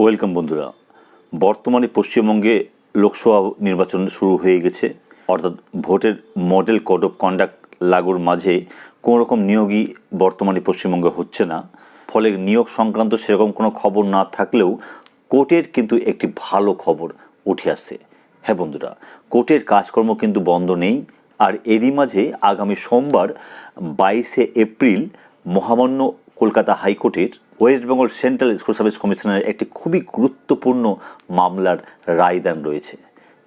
Welcome বন্ধুরা। বর্তমানে পশ্চিমবঙ্গে লোকসভা নির্বাচন শুরু হয়ে গেছে। অর্থাৎ ভোটের মডেল কোড অফ কন্ডাক্ট লাগুর মাঝে কোনো রকম নিয়োগই বর্তমানে পশ্চিমবঙ্গে হচ্ছে না। ফলে নিয়োগ সংক্রান্ত সেরকম কোনো খবর না থাকলেও কোর্টের কিন্তু একটি ভালো খবর উঠে আসছে। হ্যাঁ বন্ধুরা, কোর্টের কাজকর্ম কিন্তু বন্ধ নেই। আর এরই মাঝে আগামী সোমবার বাইশে এপ্রিল মহামান্য কলকাতা হাইকোর্টের West Bengal central school service কমিশনের একটি খুবই গুরুত্বপূর্ণ মামলার রায়দান রয়েছে।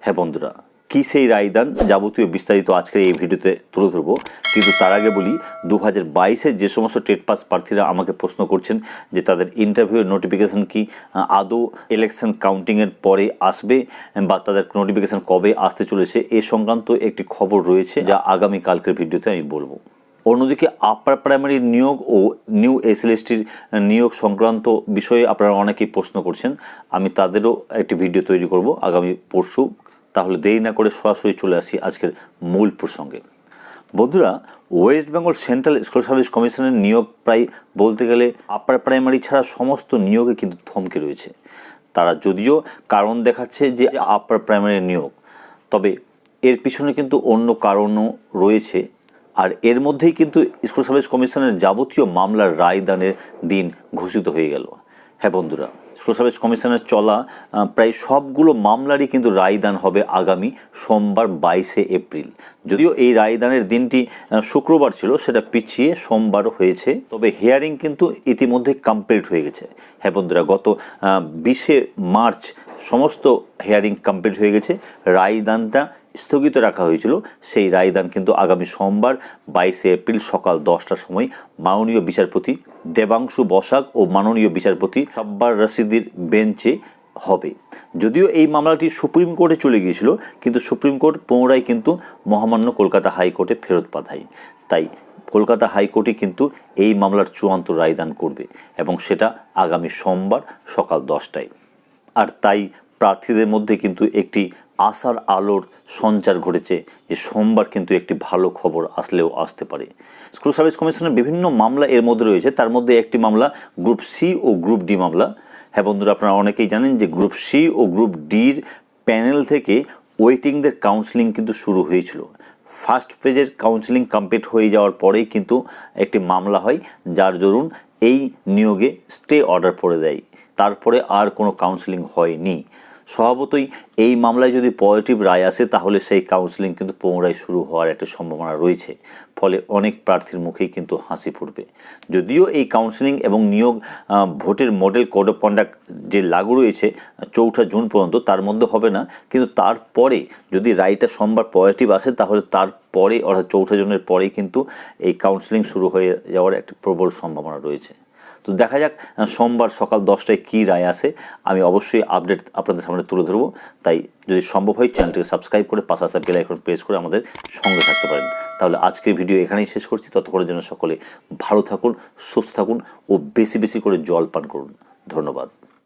হ্যাঁ বন্ধুরা, কি সেই রায়দান যাবতীয় বিস্তারিত আজকের এই ভিডিওতে তুলে ধরবো। কিন্তু তার আগে বলি দু হাজার বাইশের যে সমস্ত টেট পাস প্রার্থীরা আমাকে প্রশ্ন করছেন যে তাদের ইন্টারভিউয়ের নোটিফিকেশন কি, আদৌ ইলেকশন কাউন্টিংয়ের পরে আসবে বা তাদের নোটিফিকেশান কবে আসতে চলেছে, এ সংক্রান্ত একটি খবর রয়েছে যা আগামী কালকের ভিডিওতে আমি বলব। অন্যদিকে আপার প্রাইমারি নিয়োগ ও নিউ এসএলএসটির নিয়োগ সংক্রান্ত বিষয়ে আপনারা অনেকেই প্রশ্ন করছেন। আমি তাদেরও একটি ভিডিও তৈরি করব আগামী পরশু। তাহলে দেরি না করে সরাসরি চলে আসি আজকের মূল প্রসঙ্গে। বন্ধুরা West Bengal central school service কমিশনের নিয়োগ প্রায় বলতে গেলে আপার প্রাইমারি ছাড়া সমস্ত নিয়োগে কিন্তু থমকে রয়েছে। তারা যদিও কারণ দেখাচ্ছে যে আপার প্রাইমারি নিয়োগ, তবে এর পিছনে কিন্তু অন্য কারণও রয়েছে। আর এর মধ্যেই কিন্তু স্কুল সার্ভিস কমিশনের যাবতীয় মামলার রায়দানের দিন ঘোষিত হয়ে গেল। হ্যাঁ বন্ধুরা, স্কুল সার্ভিস কমিশনের চলা প্রায় সবগুলো মামলারই কিন্তু রায়দান হবে আগামী সোমবার বাইশে এপ্রিল। যদিও এই রায়দানের দিনটি শুক্রবার ছিল, সেটা পিছিয়ে সোমবার হয়েছে, তবে হিয়ারিং কিন্তু ইতিমধ্যে কমপ্লিট হয়ে গেছে। হ্যাঁ বন্ধুরা, গত বিশে মার্চ সমস্ত হিয়ারিং কমপ্লিট হয়ে গেছে, রায়দানটা স্থগিত রাখা হয়েছিল। সেই রায়দান কিন্তু আগামী সোমবার, বাইশে এপ্রিল সকাল দশটার সময় মাননীয় বিচারপতি দেবাংশু বসাক ও মাননীয় বিচারপতি সাব্বার রশিদির বেঞ্চে হবে। যদিও এই মামলাটি সুপ্রিম কোর্টে চলে গিয়েছিল, কিন্তু সুপ্রিম কোর্ট পুনরায় কিন্তু মহামান্য কলকাতা হাইকোর্টে ফেরত পাঠায় তাই কলকাতা হাইকোর্টে কিন্তু এই মামলার চূড়ান্ত রায়দান করবে এবং সেটা আগামী সোমবার সকাল দশটায়। আর তাই প্রার্থীদের মধ্যে কিন্তু একটি আশার আলোর সঞ্চার ঘটেছে যে সোমবার কিন্তু একটি ভালো খবর আসলেও আসতে পারে। স্কুল সার্ভিস কমিশনের বিভিন্ন মামলা এর মধ্যে রয়েছে। তার মধ্যে একটি মামলা, গ্রুপ সি ও গ্রুপ ডি মামলা। হ্যাঁ বন্ধুরা, আপনারা অনেকেই জানেন যে গ্রুপ সি ও গ্রুপ ডির প্যানেল থেকে ওয়েটিংদের কাউন্সিলিং কিন্তু শুরু হয়েছিল। ফার্স্ট পেজের কাউন্সিলিং কমপ্লিট হয়ে যাওয়ার পরেই কিন্তু একটি মামলা হয়, যার দরুন এই নিয়োগে স্টে অর্ডার পড়ে দেয়। তারপরে আর কোনো কাউন্সিলিং হয়নি। স্বভাবতই এই মামলায় যদি পজিটিভ রায় আসে, তাহলে সেই কাউন্সিলিং কিন্তু পুনরায় শুরু হওয়ার একটা সম্ভাবনা রয়েছে। ফলে অনেক প্রার্থীর মুখেই কিন্তু হাসি ফুটবে। যদিও এই কাউন্সিলিং এবং নিয়োগ ভোটের মডেল কোড অফ কন্ডাক্ট যে লাগু রয়েছে, চৌঠা জুন পর্যন্ত তার মধ্যে হবে না। কিন্তু তারপরে যদি রায়টা সোমবার পজিটিভ আসে, তাহলে তারপরে অর্থাৎ চৌঠা জুনের পরেই কিন্তু এই কাউন্সিলিং শুরু হয়ে যাওয়ার একটা প্রবল সম্ভাবনা রয়েছে। তো দেখা যাক সোমবার সকাল দশটায় কী রায় আসে আমি অবশ্যই আপডেট আপনাদের সামনে তুলে ধরবো। তাই যদি সম্ভব হয়, চ্যানেলটিকে সাবস্ক্রাইব করে পাশাপাশি বেল আইকন প্রেস করে আমাদের সঙ্গে থাকতে পারেন। তাহলে আজকের ভিডিও এখানেই শেষ করছি। ততক্ষণের জন্য সকলে ভালো থাকুন, সুস্থ থাকুন ও বেশি বেশি করে জল পান করুন। ধন্যবাদ।